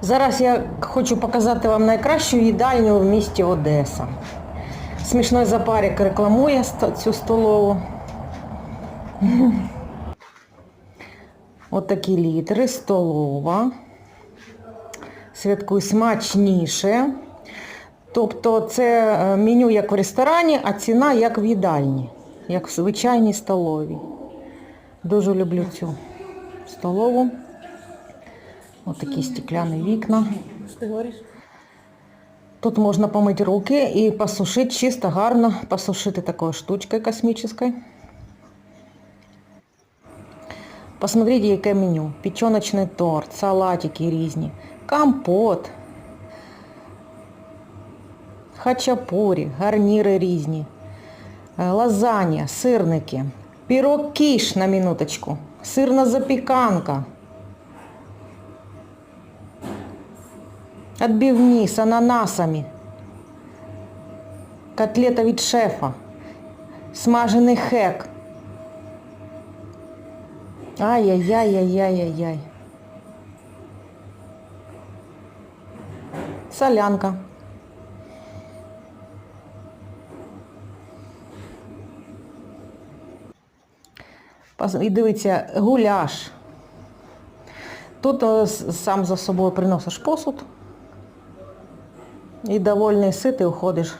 Зараз я хочу показати вам найкращу їдальню в місті Одеса. Смішной запарик рекламує цю столову. От такі літери, столова. Святкуй смачніше. Тобто це е, меню як в ресторані, а ціна як в їдальні, як в звичайній столовій. Дуже люблю цю столову. Ось такі стекляні вікна. Тут можна помити руки і посушити чисто, гарно посушити такою штучкою космической. Посмотрите, яке меню. Печеночний торт, салатики різні, компот, хачапурі, гарніри різні, е, лазанья, сирники, пірог кіш на минуточку, сирна запіканка. Отбивні з ананасами. Котлета від шефа. Смажений хек. Ай-яй-яй-яй-яй-яй. Солянка. І дивіться, гуляш. Тут е, сам за собою приносиш посуд. І довольный, сытый уходиш